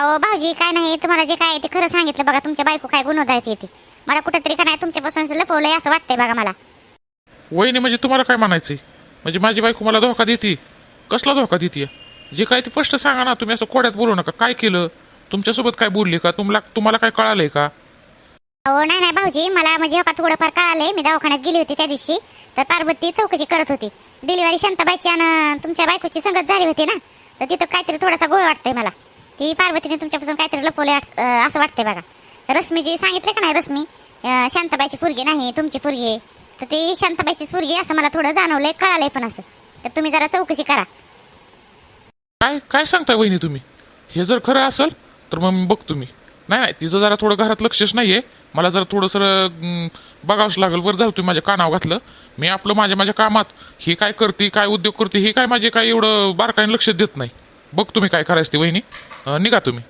अहो भाऊजी काय नाही तुम्हाला जे काय ते खरं सांगितलं बघा तुमच्या बायको काय गुन्हेगार येते मला कुठेतरी का नाही तुमच्यापासून लपवलंय असं वाटतंय बघा मला. वहिनी म्हणजे तुम्हाला काय म्हणायचंय? म्हणजे माझी बायको मला धोका देते कसला धोका देते जे काय ते स्पष्ट सांगा ना तुम्ही असं कोड्यात बोलू नका. काय केलं? तुमच्यासोबत काय बोलली का? तुम्हाला तुम्हाला काय कळालंय का? अहो नाही नाही भाऊजी मला म्हणजे हो का थोडंफार कळालंय. मी दवाखान्यात गेली होती त्या दिवशी. तर पार्वती चौकशी करत होती. डिलिव्हरी शांताबाईची आणि तुमच्या बायकोची संगत झाली होती ना? तर तिथं काहीतरी थोडासा गोळ वाटतंय मला. ती पार्वतीने तुमच्यापासून काहीतरी लपवले असं वाटतंय बघा. रश्मी जी सांगितलं का नाही रश्मी? शांताबाईची फुरगी नाही तुमची फुरगी आहे. तर ती शांताबाईची फुरगी असं मला थोडं जाणवलंय कळालंय पण असं. तर तुम्ही जरा चौकशी करा. काय काय सांगताय वहिनी तुम्ही? हे जर खरं असेल तर मग मी बघतो मी. नाही नाही तिचं जरा थोडं घरात लक्षच नाही आहे मला जरा थोडंसं बघावंच लागेल. वर जाऊ तुम्ही माझ्या कानावर घातलं. मी आपलं माझ्या माझ्या कामात ही काय करते काय उद्योग करते हे काय माझे काय एवढं बारकाईने लक्ष देत नाही. बघ तुम्ही काय करायचं ते वहिनी. अं, निघा तुम्ही.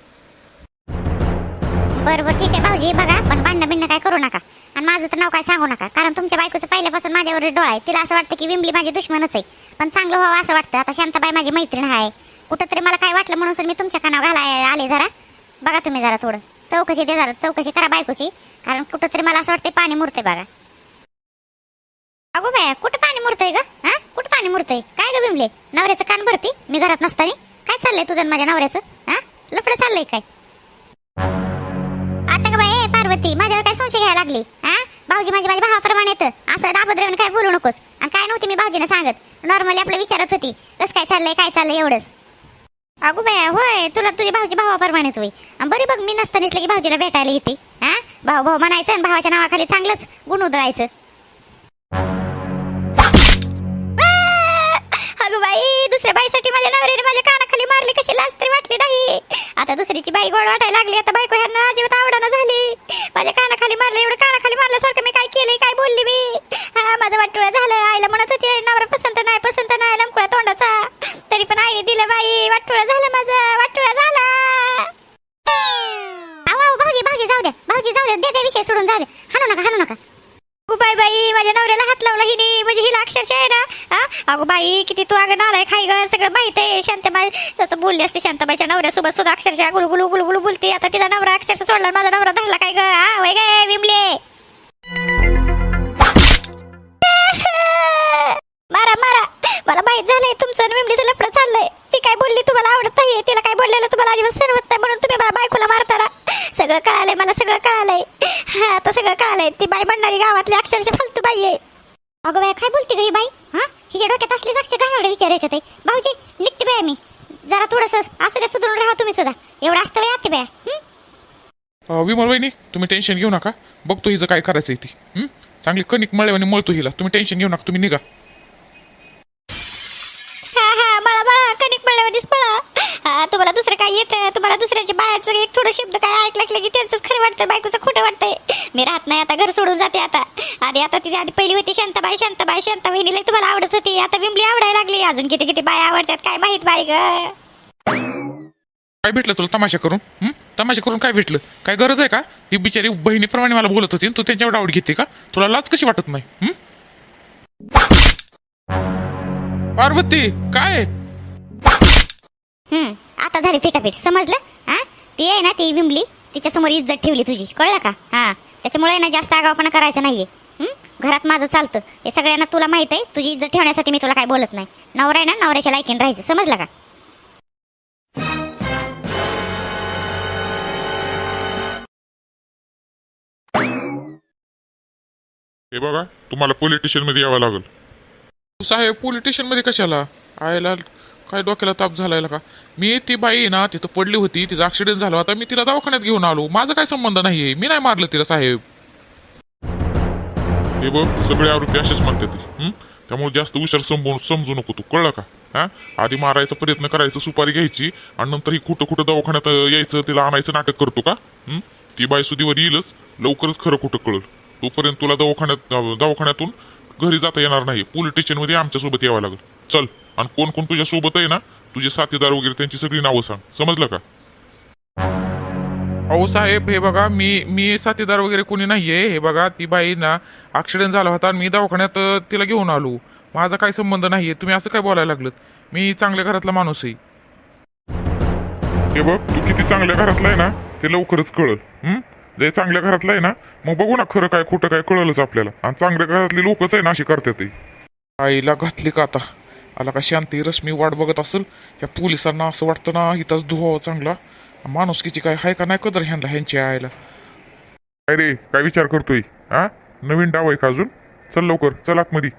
बरं बरं ठीक आहे. भाऊजी बघा. पण भांडणं बिंडणं काय करू नका. आणि माझं तर नाव काय सांगू नका. कारण तुमच्या बायकोचं पहिल्यापासून माझ्यावर डोळा आहे. तिला असं वाटतं की विंबली माझी दुश्मनच आहे. पण चांगलं व्हावं असं वाटतं. आता शांताबाई माझी मैत्रीण आहे. कुठंतरी मला काय वाटलं म्हणून सर मी तुमच्या कानावर घालाय आले जरा. बघा तुम्ही जरा थोडं. चौकशी दे जरा. चौकशी करा बायकोची. कारण कुठंतरी मला असं वाटते पाणी मुरते बघा. अगो बाया कुठं पाणी मुरतंय ग? हा? कुठं पाणी मुरतंय? काय ग विमले नवऱ्याचं कान भरती? मी घरात नसताना? चाललंय तुझं माझ्या नवऱ्याचं? हा? लफडं चाललंय काय? आता का बाई पार्वती माझ्यावर काय संशय घ्यायला लागली? हा? भाऊजी माझ्या माझ्या भावाप्रमाणे येतं असं दाबद्रेवन काय बोलू नकोस. आणि काय नव्हती मी भाऊजीने सांगत. नॉर्मली आपलं विचारत होती कसं काय चाललंय काय चाललंय एवढंच. अगो बाया होय तुला तुझी भाऊजी भावाप्रमाणे होई आणि बरी बघ मी नसता नसलं की भाऊजीला भेटायला येते. हा? भाऊ भाऊ म्हणायचं आणि भावाच्या नावाखाली चांगलंच गुण उधळायचं. अगं बाई दुसऱ्या बाईसाठी माझ्या नवऱ्याने माझ्या कानाखाली मारली कशी लाज तरी वाटली नाही. आता दुसरीची बाई गोड वाटायला लागली आता बायको ह्यांना अजिबात आवडना झाली. माझ्या कानाखाली मारलं एवढं कानाखाली मारल्यासारखं मी काय केलंय काय बोलली मी? हा माझं वाटोळं झालं आईला म्हणत होती नवरा पसंत नाही पसंत नाही लमकुळा तोंडाचा. तरी पण आईने दिलं बाई वाटोळं झालं माझं वाटोळं झालं. भाऊजी भाऊजी जाऊ द्या भाऊजी जाऊ द्या दे दे विषय सोडून जाऊ द्या. हाणू नका हाणू नका. अगो बाई बाई माझ्या नवऱ्याला हात लावला हिने. म्हणजे हिला अक्षरशः आहे ना हा? अगो बाई किती तू अगं नालाय खाय ग सगळं माहीत आहे. शांताबाई आता बोलली असते शांताबाईच्या नवऱ्यासोबत सुद्धा अक्षरशः गुलगुलू गुलगुलू बोलते. आता तिचा नवरा अक्षरशः सोडला माझा नवरा धरला काय ग? हा वय गे विमले. मारा मारा. मला माहीत झालंय तुमचं विमलीचं लफडं चाललंय. काय बोलली तुम्हाला आवडत नाही तिला काय बोललेलं तुम्हाला अजिबात सरवत नाही म्हणून तुम्ही बायकोला मारताना. सगळं कळालंय मला सगळं कळालंय. हा आता सगळं कळालंय. ती बाई म्हणणारी गावातली अक्षरशः फालतू बाई आहे. अगं बाई काय बोलते ग बाई? हा? हिच्या डोक्यात असलीच अक्षर घालावडे विचारायचं ते. भाऊजी निघते बाय मी. जरा थोडस असू द्या सुधारून राहा तुम्ही सुद्धा. एवढं असतं बाई आते बाया. विमल वहिनी तुम्ही टेन्शन घेऊ नका. बघतो हिचं काय करायचं ती. चांगली कणिक मळे आणि मळतो हिला. तुम्ही टेन्शन घेऊ नका तुम्ही निघा. येत तुम्हाला दुसऱ्याच्या बायाचं एक थोडं शब्द काय ऐकलं की त्यांचंच खरं वाटतं बायकोचं खोटं वाटतंय. मी राहत नाही आता घर सोडून जाते आता. आधी आता ती आधी पहिली होती शांताबाई शांताबाई शांता वहिनीला तुम्हाला आवडत होती. आता विमली आवडायला लागली. अजून किती किती बाया आवडतात काय माहीत बाय ग? काय भेटलं तुला तमाशा करून? तमाशा करून काय भेटलं? काय गरज आहे का? ती बिचारी बहिणीप्रमाणे मला बोलत होती तू त्यांच्यावर आवड घेते का? तुला लाच कशी वाटत नाही? पार्वती काय? फिटाफिट समजलं? हा? ती आहे ना ती विंबली. तिच्या समोर इज्जत ठेवली तुझी. कळलं का? हा. त्याच्यामुळे ना जास्त आगावपणा करायचं नाहीये. हं? घरात माझं चालतं. हे सगळ्यांना तुला माहीत आहे. तुझी इज्जत ठेवण्यासाठी मी तुला काय बोलत नाही. नवरा आहे ना नवऱ्याच्या लायकीन राहायचं. समजलं का? हे बघा तुम्हाला पोलीस स्टेशनमध्ये यावं लागेल. साहेब पोलीस स्टेशनमध्ये कशाला? आयला काय डोक्याला ताप झालायला का? मी ती बाई आहे ना तिथं पडली होती तिचा ऍक्सिडेंट झाला. होता मी तिला दवाखान्यात घेऊन आलो. माझा काय संबंध नाहीये. मी नाही मारलं तिला साहेब. हे बघ सगळे आरोपी असेच म्हणते ते. त्यामुळे जास्त हुशार समजून समजू नको तू. कळलं का? हा? आधी मारायचा प्रयत्न करायचा सुपारी घ्यायची आणि नंतर ही कुठं कुठं दवाखान्यात यायचं तिला आणायचं नाटक करतो का? ती बाई सुधीवर येईलच. लवकरच खरं कुठं कळल. तोपर्यंत तुला दवाखान्यात दवाखान्यातून घरी जाता येणार नाही. पोलीस स्टेशनमध्ये आमच्यासोबत यावं लागेल. चल. आणि कोण कोण तुझ्या सोबत आहे ना तुझे साथीदार वगैरे त्यांची सगळी नावं सांग. समजलं का? अहो साहेब हे बघा मी मी साथीदार वगैरे कोणी नाहीये. हे बघा ती बाई ना ऍक्सिडेंट झाला होता आणि मी दवाखान्यात अ, तिला घेऊन आलो. माझा काही संबंध नाहीये. तुम्ही असं काय बोलायला लागलं मी चांगल्या घरातला माणूस आहे. हे बघ तू किती चांगल्या घरातला आहे ना ते लवकरच कळल. हं? जे चांगल्या घरातलं आहे ना मग बघू ना खरं काय खोटं काय कळलंच आपल्याला. आणि चांगल्या घरातली लोकच आहे ना अशी करतात ते. आईला घातली का आता? आला का शांती रश्मी वाट बघत असेल या पोलिसांना असं वाटतं ना इथंच धुवावं चांगला. माणुसकीची काय हाय का नाही कदर ह्यांना ह्यांच्या आईला? काय रे काय विचार करतोय? हा नवीन डाव आहे का अजून? चल लवकर चल आतमध्ये.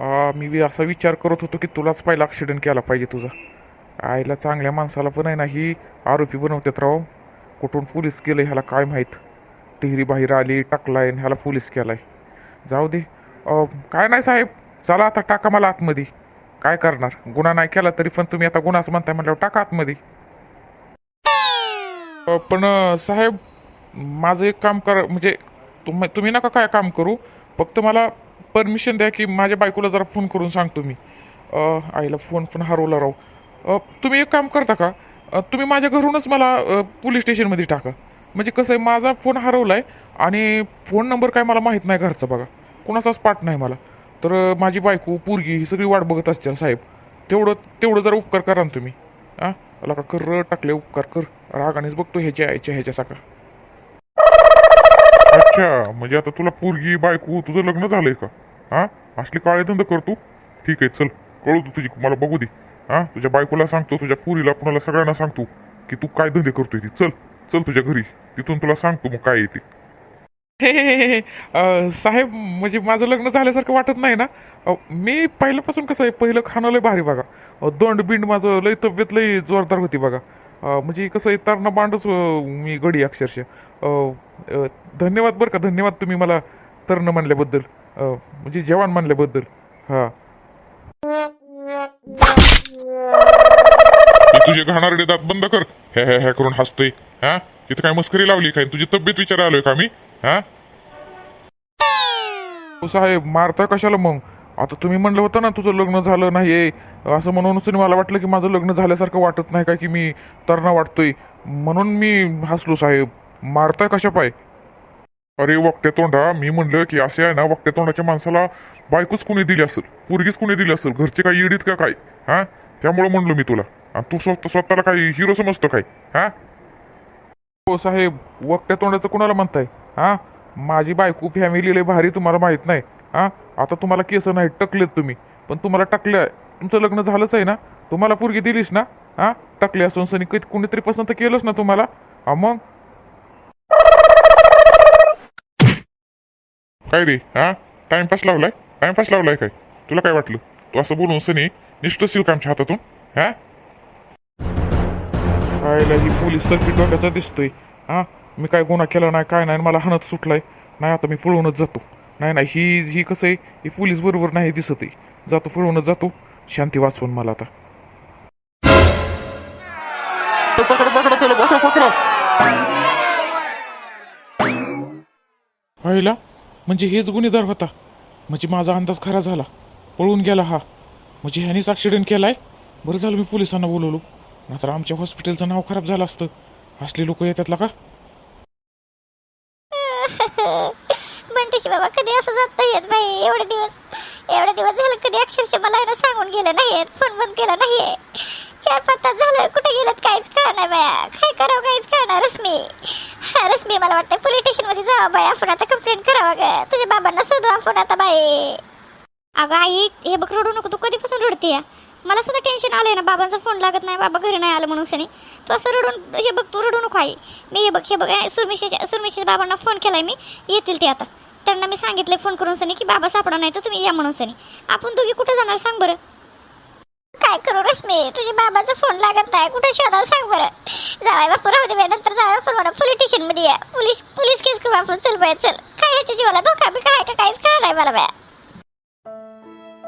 आ, मी बी असा विचार करत होतो की तुलाच पहिला ॲक्सिडेंट केला पाहिजे तुझा. आईला चांगल्या माणसाला पण आहे ना ही आरोपी बनवतात राव. कुठून पोलीस केलं ह्याला काय माहीत? टिहरी बाहेर आली टाकलाय ह्याला पोलीस केलाय. जाऊ दे. काय नाही साहेब? चला आता टाका मला आतमध्ये. काय करणार? गुन्हा नाही केला तरी पण तुम्ही आता गुन्हाच म्हणताय म्हटल्यावर टाका आतमध्ये. अ, पण अ, साहेब माझं एक काम कर म्हणजे तुम्ही तुम्ही नका काय काम करू. फक्त मला परमिशन द्या की माझ्या बायकोला जरा फोन करून सांगतो मी. अ, आईला फोन पण हरवला राव. अ, तुम्ही एक काम करता का? अ, तुम्ही माझ्या घरूनच मला अ, पोलीस स्टेशनमध्ये टाका. म्हणजे कसं आहे माझा फोन हरवला आहे आणि फोन नंबर काय मला माहीत नाही घरचा बघा. कोणाचाच पाठ नाही मला. तर माझी बायको पोरगी ही सगळी वाट बघत असतील साहेब. तेवढं तेवढं जरा उपकार करा ना तुम्ही. हां मला का कर र टाकले उपकार कर. रागानेच बघतो ह्याच्या आईच्या ह्याच्या साखा अच्छा म्हणजे आता तुला पोरगी बायको तुझं लग्न झालंय का? हा असली काळे धंदा करतो ठीक आहे चल. कळू तू तुझी मला बघू दे. हां तुझ्या बायकोला सांगतो तुझ्या पुरीला कुणाला सगळ्यांना सांगतो की तू काय धंदे करतोय ती. चल चल तुझ्या घरी. तिथून तुला सांगतो मग काय येते हे हे, हे, हे. अ, साहेब म्हणजे माझं लग्न झाल्यासारखं वाटत नाही ना? अ, मी पहिल्यापासून कसं आहे पहिलं खाणं लय भारी बघा. अ, दोंड बिंड माझं लय तब्येत लय जोरदार होती बघा. अ, म्हणजे कसं आहे तरणं बांडच अ, मी गडी अक्षरशः. अ, अ, धन्यवाद बरं का धन्यवाद तुम्ही मला तरणं म्हणल्याबद्दल. अ, म्हणजे जेवण म्हणल्याबद्दल. हां. हे तुझे घाणारडे दात बंद कर. हे हे हे करून हसतोय. हा? इथं काय मस्करी लावली काय? तुझी तब्येत विचारायला आलोय का मी? हा? हो साहेब मारताय कशाला मग? आता तुम्ही म्हणलं होतं ना तुझं लग्न झालं नाही असं म्हणूनच मला वाटलं की माझं लग्न झाल्यासारखं वाटत नाही का की मी तरणा वाटतोय. म्हणून मी हसलो साहेब. मारताय कशा पाय? अरे वक्त्या तोंडा मी म्हणलं की असे आहे ना वक्ते तोंडाच्या माणसाला बायकोच कुणी दिली असेल पोरगीच कुणी दिली असेल घरचे काही इडीत का काय? हा? त्यामुळे म्हणलो मी तुला. आणि तू स्वतः स्वतःला काही हिरो समजतो काय? हा? हो साहेब वक्त्या तोंडाचं कुणाला म्हणताय? हां? माझी बायको फॅमिली लय भारी तुम्हाला माहीत नाही. हां? आता तुम्हाला केस नाही टकलेत तुम्ही. पण तुम्हाला टकल्या तुमचं लग्न झालंच आहे ना? तुम्हाला पोरगी दिलीस ना? हां? टकले असून सनी कधी कोणीतरी पसंत केलंच ना तुम्हाला? हा मग? काय रे? हां? टाइमपास लावलाय? टाइमपास लावलाय काय? तुला काय वाटलं? तू असं बोलून सनी निष्ठशील का हातातून? हा? आयला ही पोलीस सर्किट डोक्याचा दिसतोय. हां? मी काय गुन्हा केला नाही काय नाही मला हाणत सुटलाय. नाही आता मी पळूनच जातो. नाही नाही ही ही कसं आहे ही पोलीस बरोबर नाही दिसत आहे. जातो पळूनच जातो. शांती वाचवून मला आता. पाहिला? म्हणजे हेच गुन्हेगार होता. म्हणजे माझा अंदाज खरा झाला. पळून गेला हा. म्हणजे ह्यानेच ॲक्सिडेंट केलाय? बरं झालं मी पोलिसांना बोलवलो. मात्र आमच्या हॉस्पिटलचं नाव खराब झालं असतं. असले लोक येतात का? बंटीशी बाबा कधी असं जात नाहीयेत बाई एवढे दिवस एवढे दिवस झालं कधी अक्षरशः मला ना सांगून गेलं नाहीयेत. फोन बंद केला नाहीये. चार पाच तास झालं कुठे गेलं काहीच कळणार बाया. काय करावं काहीच कळणार रश्मी हा, रश्मी मला वाटतं पोलीस स्टेशनमध्ये जावं बाई. आपण आता कंप्लेंट करावं ग तुझ्या बाबांना शोधू आपण आता बाई. अगं आई हे बघ रडू नको. तू कधीपासून रडते मला सुद्धा टेन्शन आलंय ना. बाबांचा फोन लागत नाही बाबा घरी नाही आलं म्हणून सनी. तू असं रडून हे बघ तू रडू नको आई. मी हे बघ हे बघ सुरमिशीच्या सुरमिशीच्या बाबांना फोन केलाय मी. येतील ते आता. त्यांना मी सांगितलंय फोन करून सनी की बाबा सापडा नाही तर तुम्ही या म्हणून सनी. आपण दोघी कुठे जाणार सांग बरं. काय करू रश्मी? तुझ्या बाबाचा फोन लागत नाही. कुठे शोधावं सांग बरं. जावाय बापू राहू दे नंतर जावाय फोन म्हणा पोलीस स्टेशनमध्ये या. पोलीस पोलीस केस करू आपण. चल बाय चल. काय ह्याच्या जीवाला धोका? बी काय का काहीच कळणार नाही मला बाया.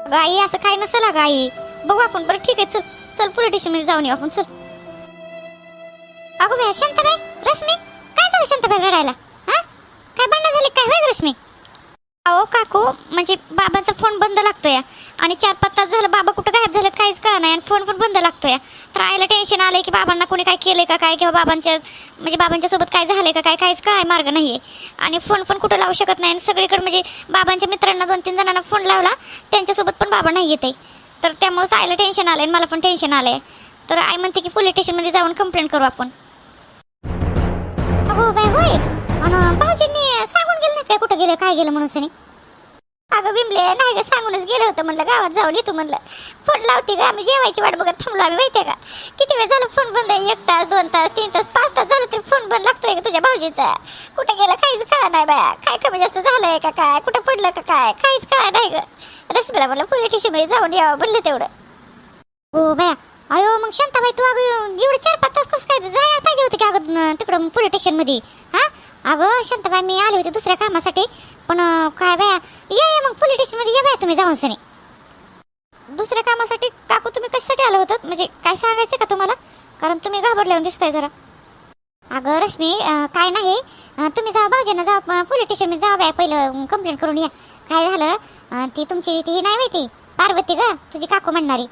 अगं आई असं काय नसेल अगं आई. बघू आपण. बरं ठीक आहे. चल. चल पोलीस स्टेशनमध्ये जाऊन येऊ आपण. चल. अगो भाई शांताबाई रश्मी काय झालं शांताबाई रडायला? हां? काय भांडणं झाले काय होईल रश्मी? अहो काकू म्हणजे बाबाचा फोन बंद लागतोय. आणि चार पाच तास झालं बाबा कुठं गायब झालेत काहीच कळा नाही. आणि फोन पण बंद लागतोय. तर आईला टेन्शन आलंय की बाबांना कोणी काय केलंय का काय किंवा बाबांच्या म्हणजे बाबांच्या सोबत काय झालंय का काय काहीच कळाय मार्ग नाहीये. आणि फोन पण कुठं लावू शकत नाही. आणि सगळीकडे म्हणजे बाबांच्या मित्रांना दोन तीन जणांना फोन लावला. त्यांच्यासोबत पण बाबा नाही येत आहे. तर त्यामुळे आईला टेन्शन आलंय आणि मला पण टेन्शन आलंय. तर आई म्हणते की पोलीस स्टेशनमध्ये जाऊन कंप्लेंट करू आपण. अगो बाय होय. अन भाऊजींनी सांगून गेले नाहीत काय कुठं गेलं काय गेलं म्हणून सनी? अगं बिमले नाही गं सांगूनच गेलं होतं म्हणलं गावात जाऊन येतो म्हणलं. फोन लावते का आम्ही जेवायची वाट बघत थांबलो आम्ही माहिती का? किती वेळ झालं फोन बंद आहे? एक तास दोन तास तीन तास पाच तास झालं तरी फोन बंद लागतोय का तुझ्या भाऊजीचा. कुठं गेलं काहीच कळा नाही बाया. काय कमी जास्त झालंय का काय? कुठं पडलं का काय? काहीच कळा नाही गं. रश्मीला म्हणलं पोलीस स्टेशनमध्ये जाऊन यावं म्हणलं तेवढं. हो बाया. अयो मग शांताबाई तू अगं एवढे चार पाच तास कसं काय? जायला पाहिजे होते की अगं तिकडं पोलीस स्टेशनमध्ये हा? अगं शांताबाई मी आले होते दुसऱ्या कामासाठी. पण काय बाया या या मग पोलीस स्टेशनमध्ये या बाया तुम्ही जाऊन सनी. दुसऱ्या कामासाठी काकू तुम्ही कशासाठी आलं होतं? म्हणजे काय सांगायचं का तुम्हाला? कारण तुम्ही घाबरल्यावर दिसताय जरा. अगं रश्मी काय नाही. तुम्ही जा भाऊजींना जा पोलीस स्टेशनमध्ये जा बाया पहिलं कंप्लेंट करून या. काय झालं? ती तुमची ती नाही माहिती? पार्वती ग तुझी काकू म्हणणारी.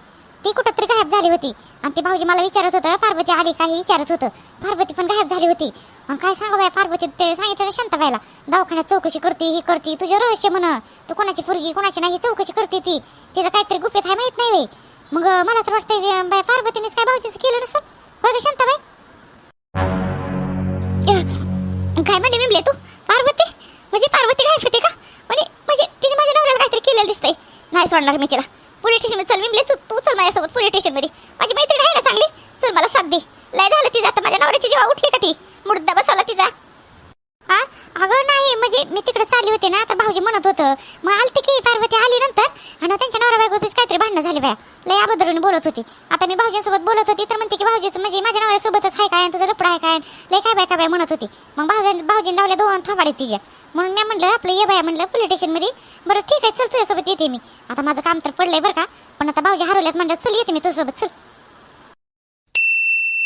ती कुठं तरी गायब झाली होती. आणि ती भाऊजी मला विचारत होतं पार्वती आली काही विचारत होतं. पार्वती पण गायब झाली होती. आणि काय सांगा बाय पार्वती ते सांगितलं शांत शांताबाईला दवाखान्यात चौकशी करते ही करते. तुझं रहस्य म्हण. तू कोणाची पोरगी कोणाची नाही चौकशी करते ती. तिचं काहीतरी गुपित आहे माहीत नाही बाई. मग मला तर वाटतंय बाई बाय पार्वतीनेच काय भाऊजीचं केलं नसं होय का शांताबाई काय म्हणजे मिमले तू? पार्वती? म्हणजे पार्वती काय होती का? म्हणजे म्हणजे तिने माझ्या नवऱ्याला काहीतरी केलेलं दिसतंय. नाही सोडणार मी तिला. पोलीस स्टेशन चल मिमले तू तू चल माझ्यासोबत पोलीस स्टेशनमध्ये माझी मैत्रीण आहे ना चांगली? चल मला साथ दे. लय झालं ती जातं. माझ्या नवऱ्याची जेव्हा उठली का ती? मुद्दा बसवला तिचा. हा अगं नाही म्हणजे मी तिकडे चालली होते ना आता भाऊजी म्हणत होतं. मग आलते की पार्वती आली नंतर. आणि त्यांच्या नवरा बायको काहीतरी भांडणं झाली बाया. लय अभद्रने बोलत होती. आता मी भाऊजींसोबत बोलत होती तर म्हणते की भाऊजीचं म्हणजे माझ्या नवऱ्यासोबतच आहे काय? तुझं लपडा आहे काय? लय काय बाय काय बाय म्हणत होती. मग भाऊजी भाऊजी लावल्या दोन थोबाडे तिच्या. म्हणून मी म्हणलं आपलं ये बाया म्हणलं पोलीस स्टेशनमध्ये बरं ठीक आहे चल तुझ्यासोबत येते मी. आता माझं काम तर पडलंय बरं का. पण आता भाऊजी हरवल्यात म्हणलं चल येते मी तुझ्यासोबत चल.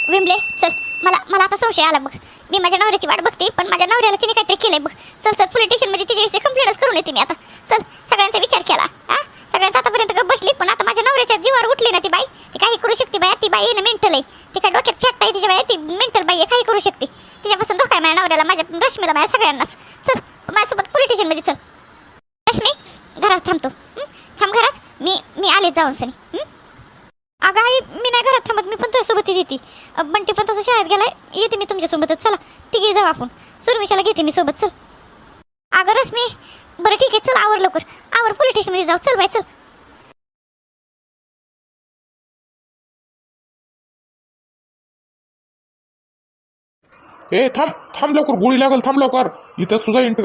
विमले चल मला मला आता संशय आला बघ. मी माझ्या नवऱ्याची वाट बघते पण माझ्या नवऱ्याला तिने काहीतरी केलंय बघ. चल चल पोलीस स्टेशनमध्ये तिच्याविषयी कंप्लेंटच करून येते मी आता. चल सगळ्यांचा विचार केला हा? सगळ्यांचा आतापर्यंत गप बसली पण आता माझ्या नवऱ्याच्या जीवावर उठली ना ती बाई. ती काही करू शकते बाई ती बाई ना मेंटल आहे. ती काय डोक्यात फॅक्ट आहे तिच्या बाई ती मेंटल बाई काही करू शकते. तिच्यापासून धोका आहे माझ्या नवऱ्याला माझ्या रश्मीला माझ्या सगळ्यांनाच. चल माझ्यासोबत पोलीस स्टेशनमध्ये चल. रश्मी घरात थांबतो. थांब घरात. मी मी आले जाऊन सनी. अगं आई मी नाही घरात थांबत मी पण तुझ्यासोबत येते. बंटी पण तसं शाळेत गेलाय येते मी तुमच्यासोबतच. चला तिघे जाऊ आपण. सुरमिशाला घेते मी सोबत चल. अगं रश्मी बरं ठीक आहे चल आवर लवकर. आवर पोलीस स्टेशनमध्ये जाऊ चल बाय चल. ए थांब थांब लवकर गोळी लागल थांब लवकर. इथं तुझा इंट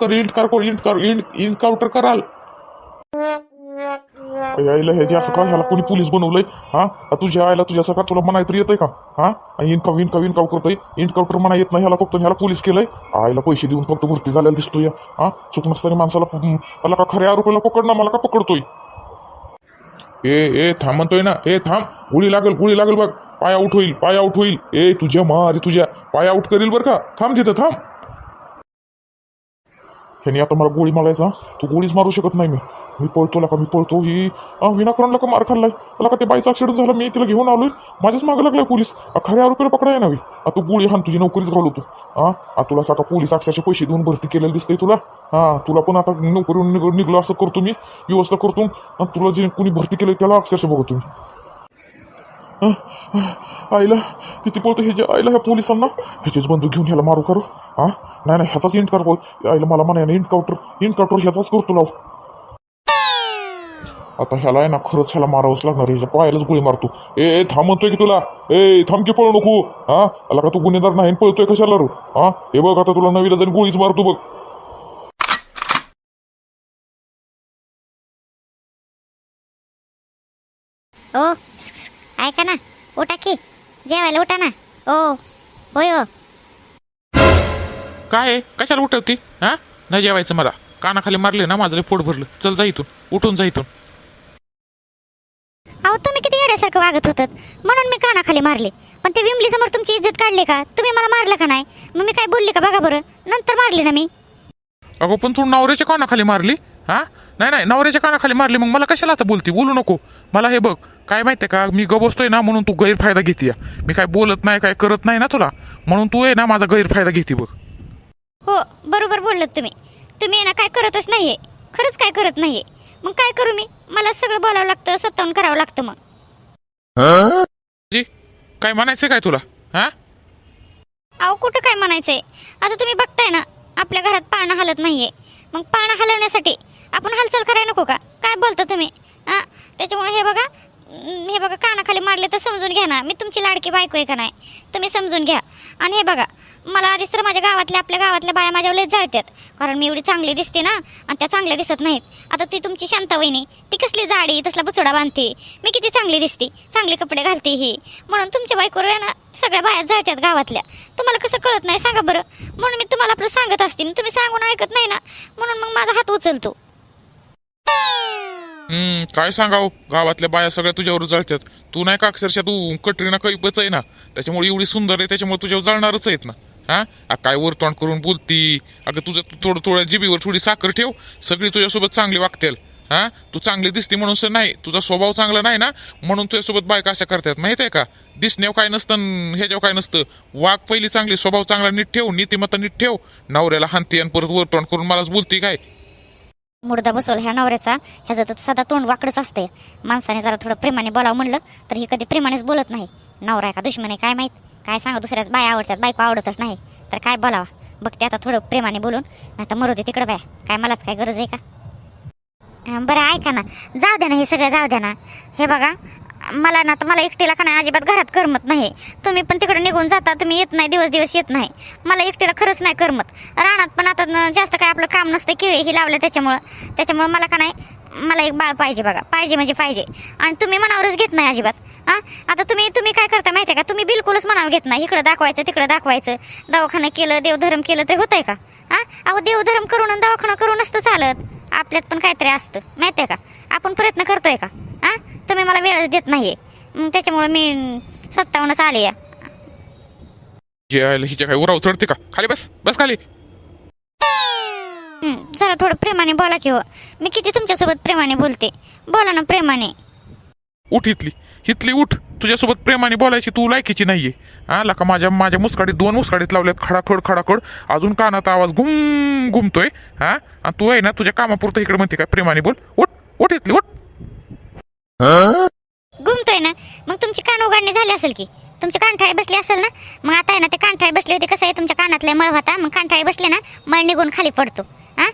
कर इंट कर इंट कर इन्काउंटर कराल. यायला हे जे असं का ह्याला कोणी पोलीस बनवलंय हा? तुझ्या आयला तुझ्या सगळं तुला मना तर येतंय का? हा? इनकाव इनकाव इनकाव करतोय. इनकाउंटर म्हणा येत नाही ह्याला फक्त ह्याला पोलीस केलंय. आईला पैसे देऊन फक्त भरती झालेला दिसतोय हा? चुक नसताना माणसाला मला का खऱ्या आरोपीला पकडणं मला का पकडतोय? ए ए थांब म्हणतोय ना. ए थांब. गोळी लागल गोळी लागल बघ. पाय आउट होईल पाय आउट होईल. ए तुझ्या मारे तुझ्या. पाय आउट करील बरं का? थांब तिथं थांब. ह्याने आता मला गोळी मारायचा. तू गोळीच मारू शकत नाही मी. मी पळतो का मी पळतो. ही अ, विनाकारण का मार खाल्लाय? मला का ते बाईचा ऍक्सिडेंट झाला? मी तिला घेऊन आलोय. माझ्याच मागं लागलाय पोलीस. अ, खऱ्या आरोपीला पकडाय नव्हे आ, तू गोळी हान तुझी नोकरीच घालवतो हा आ, तुला साका पोलीस अक्षरशः पैसे देऊन भरती केलेलं दिसतंय तुला. हां तुला पण आता नोकरीवरून निघ निघलो असं करतो मी. व्यवस्था करतो. आणि तुला जे कुणी भरती केलंय त्याला अक्षरशः बघतो मी. आईला? किती पळतो जे आईला ह्या पोलिसांना? ह्याचेच बंदूक घेऊन ह्याला मारू करू? हा? नाही नाही ह्याचाच इंट कर आईला मला म्हणायला इंट काउंटर ह्याचाच करतो लाव. आता ह्याला आहे ना खरंच ह्याला मारावंच लागणार हे ह्याच्या पायालाच गोळी मारतो. ए थांब म्हणतोय की तुला? ए थांब की पळू नको. हा? आला का तू गुन्हेगार नाही पळतोय कशाला रू? हा? हे बघ आता तुला नवीला जण गोळीच मारतो बघ. ओ ऐका ना. उठा की. जेवायला उठा ना. ओ होय हो. काय आहे? कशाला उठवती? हा? नाही जेवायचं मला. कानाखाली मारले ना माझं पोट भरलं. चल जा इथून. उठून जा इथून. अहो तुम्ही किती येड्यासारखं वागत होतात. म्हणून मी कानाखाली मारले. पण ते विमली समोर तुमची इज्जत काढली का? तुम्ही मला मारलं का नाही? मग मी काय बोलले का बघा बरं? नंतर मारले ना मी. अगो पण तू नवऱ्याच्या कानाखाली मारली? हा? नाही नाही नवऱ्याच्या कानाखाली मारली. मग मला कशाला आता बोलती? बोलू नको. मला हे बघ. काय माहितीये का? मी ग बसतोय ना म्हणून तू गैरफायदा घेते मी काय बोलत नाही काय करत नाही ना तुला. म्हणून तू आहे ना माझा गैरफायदा घेते बघ. हो बरोबर बोललात तुम्ही. तुम्ही ना काय करतच नाहीये. खरंच काय करत नाहीये. मग काय करू मी? मला सगळं बोलावं लागतं स्वतःहून करावं लागतं मग. जी काय म्हणायचं काय तुला? हा? अहो कुठं काय म्हणायचंय? आता तुम्ही बघताय ना आपल्या घरात पाळणं हलत नाहीये. मग पाळणं हलवण्यासाठी आपण हालचाल करायला नको का? काय बोलता तुम्ही? हा? त्याच्यामुळे हे बघा हे बघा कानाखाली मारले तर समजून घ्या ना. मी तुमची लाडकी बायको आहे का नाही? तुम्ही समजून घ्या. आणि हे बघा मला आधीच तर माझ्या गावातल्या आपल्या गावातल्या बाया माझ्यावर लय जळतात कारण मी एवढी चांगली दिसते ना आणि त्या चांगल्या दिसत नाहीत. आता ती तुमची शांता वहिनी ती कसली जाडी तसला बुचडा बांधते. मी किती चांगली दिसते चांगले कपडे घालते ही. म्हणून तुमच्या बायकोवर ना सगळ्या बाया जळतात गावातल्या. तुम्हाला कसं कळत नाही सांगा बरं. म्हणून मी तुम्हाला आपलं सांगत असते. तुम्ही सांगून ऐकत नाही ना. म्हणून मग माझा हात उचलतो. हम्म काय सांगाव? गावातल्या बाया सगळ्या तुझ्यावर जळतात तू नाही का अक्षरशः तू कटरीना कैपच आहे ना? त्याच्यामुळे एवढी सुंदर आहे त्याच्यामुळे तुझ्यावर जळणारच आहेत ना? हा? आ, काय वरतोंड करून बोलती? अगं तुझं तू थोडं थोडं जिबीवर थोडी साखर ठेव. सगळी तुझ्यासोबत चांगली वागतील हा? तू चांगली दिसते म्हणून सर नाही. तुझा स्वभाव चांगला नाही ना? म्हणून तुझ्यासोबत बायका अशा करतात माहीत आहे का? दिसण्यावर काय नसतं ह्याच्यावर काय नसतं. वाघ पहिली चांगली स्वभाव चांगला नीट ठेव नीतिमत्ता नीट ठेव. नवऱ्याला हानती आणि परत वरतोंड करून मलाच बोलती काय? मुडदा बसवल ह्या नवऱ्याचा ह्याचं तर सदा तोंड वाकडच असते माणसाने जरा थोडं प्रेमाने बोलावं म्हणलं तर ही कधी प्रेमानेच बोलत नाही. नवरा आहे का दुश्मन आहे काय माहीत? काय सांगा दुसऱ्याच बाया आवडतात बायको आवडतच नाही. तर काय बोलावा? बघते आता थोडं प्रेमाने बोलून नाही तर मरू दे तिकडं बाया. काय मलाच काय गरज आहे का? बरं ऐका ना. जाऊ द्या ना हे सगळं जाऊ द्या ना. हे बघा मला ना तर मला एकटीला का नाही अजिबात घरात करमत नाही. तुम्ही पण तिकडे निघून जाता तुम्ही येत नाही दिवस दिवस येत नाही. मला एकटीला खरंच नाही करमत. रानात पण आता जास्त काय आपलं काम नसतं किळे ही लावलं त्याच्यामुळं. त्याच्यामुळं मला का नाही मला एक बाळ पाहिजे बघा. पाहिजे म्हणजे पाहिजे. आणि तुम्ही मनावरच घेत नाही अजिबात. हां? आता तुम्ही तुम्ही काय करता माहिती आहे का? तुम्ही बिलकुलच मनावर घेत नाही. इकडं दाखवायचं तिकडं दाखवायचं. दवाखाना केलं देवधर्म केलं ते होतं आहे का? हां? अहो देवधर्म करून आणि दवाखाना करून असतं चालत. आपल्यात पण काहीतरी असतं. माहिती आहे का? आपण प्रयत्न करतोय का? हां? तुम्ही मला वेळच देत नाहीये. मग त्याच्यामुळे मी स्वतःहूनच आले या जे आयला हिच्या काय उराव चढते का? खाली बस बस खाली. हं, जरा थोडं प्रेमाने बोला की हो. मी किती तुमच्यासोबत प्रेमाने बोलते. बोला ना प्रेमाने. उठ इथली. इथली उठ. तुझ्यासोबत प्रेमाने बोलायची तू लायकीची नाहीये. हा का माझ्या माझ्या मुसकाडीत दोन मुसकाडीत लावल्यात खडाखड खडाखड. अजून कानात आवाज घुम घुमतोय हा आणि तू आहे ना तुझ्या कामापुरतं इकडे म्हणते काय प्रेमाने बोल. उठ उठ इथली उठ. घुमतोय ना. मग तुमची कान उघडणी झाली असेल की. तुमची कानठाळे बसली असेल ना. मग आता आहे ना ते कानठाळे बसली होती. कसं आहे तुमच्या कानातले मळ होता. मग कानठाळे बसले ना मळ निघून खाली पडतो. हा?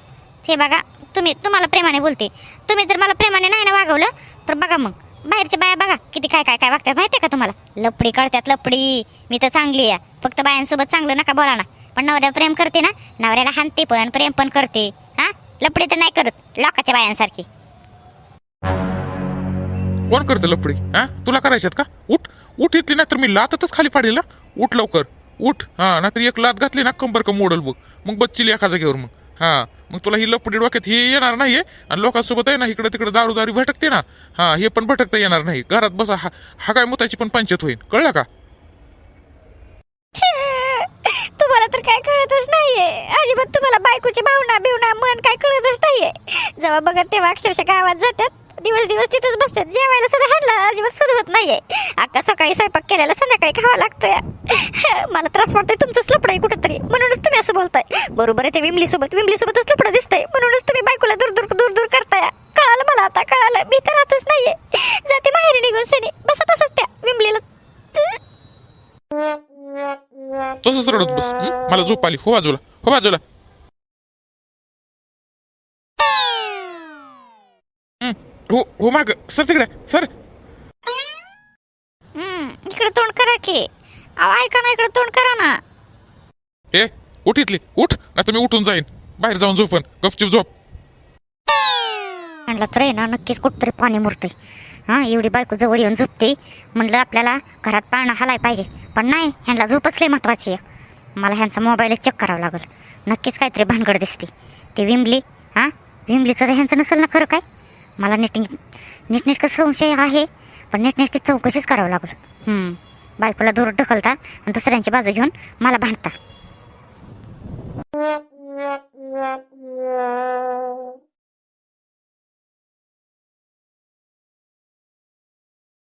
हे बघा तुम्ही तुम्हाला प्रेमाने बोलते. तुम्ही जर मला प्रेमाने नाही ना वागवलं तर बघा मग. बाहेरच्या बाया बघा किती काय काय काय वागतात. माहितीये का तुम्हाला? लपडी कळतात लपडी. मी तर चांगली आहे. फक्त बायांसोबत चांगलं नका बोला ना. पण नवऱ्या प्रेम करते ना. नवऱ्याला हानते पण प्रेम पण करते. हा? लपडी तर नाही करत लोकाच्या बायांसारखी. कोण करतं लफडी? हा? तुला करायच्यात का? उठ उठ इथली नाही तर मी लातच खाली पाडेल ना उठ लवकर. उठ. हा नाहीतर एक लात घातली ना कंबर का मोडल बघ. मग बच्चील एका जागेवर मग. हा. मग तुला ही लपडी डोक्यात हे येणार नाहीये. आणि लोकांसोबत आहे ना इकडे तिकडे दारू दारू भटकते ना. हा हे पण भटकता येणार नाही. घरात बसा हा हा काय मुताची पण पंचायत होईल कळलं का? मला तर काय कळतच नाहीये. अजिबात तुम्हाला बायकोची भावना बिवना मन काय कळतच नाहीये. जेव्हा बघत तेव्हा अक्षरशः गावात जातात दिवस दिवस तिथंच बसतात. जेवायला सुद्धा हल्ला अजिबात सुधवत नाहीये. अक्का सकाळी स्वयंपाक केलेला संध्याकाळी खावा लागतोय. मला त्रास वाटतोय तुमचंच लपड आहे कुठंतरी. म्हणूनच तुम्ही असं बोलताय. बरोबर आहे ते विमली सोबत विमली सोबतच लपड दिसतंय. म्हणूनच तुम्ही बायकोला दूर दूर दूर दूर करताय. कळालं मला आता कळालं. मी तर राहतच नाहीये. जाते बाहेर निघून सनी बसत असत त्या विमलीला. तसंच रडत बस? मला झोप आली. हो बाजूला. हो बाजूला. हं, हो माग. सर तिकडे. सर. इकडे तोंड करा की. ऐका ना इकडे तोंड करा ना. ए उठ इथली. उठ. नाही मी उठून जाईन. बाहेर जाऊन झोपन. गपचूप झोप. म्हणलं तर आहे ना नक्कीच कुठतरी पाणी मुरते हां एवढी बायको जवळ येऊन झोपते. म्हणलं आपल्याला घरात पाळणं हालाय पाहिजे. पण नाही ह्यांना झोपच लय महत्त्वाची आहे. मला ह्यांचा मोबाईलच चेक करावा लागेल. नक्कीच काहीतरी भानगड दिसते. ते विमली हां विमलीचं तर ह्यांचं नसेल ना खरं काय? मला नीट नीटनेटकं संशय आहे पण नीटनेटकी चौकशीच करावं लागेल. बायकोला दूर ढकलता आणि दुसऱ्यांची बाजू घेऊन मला भांडता.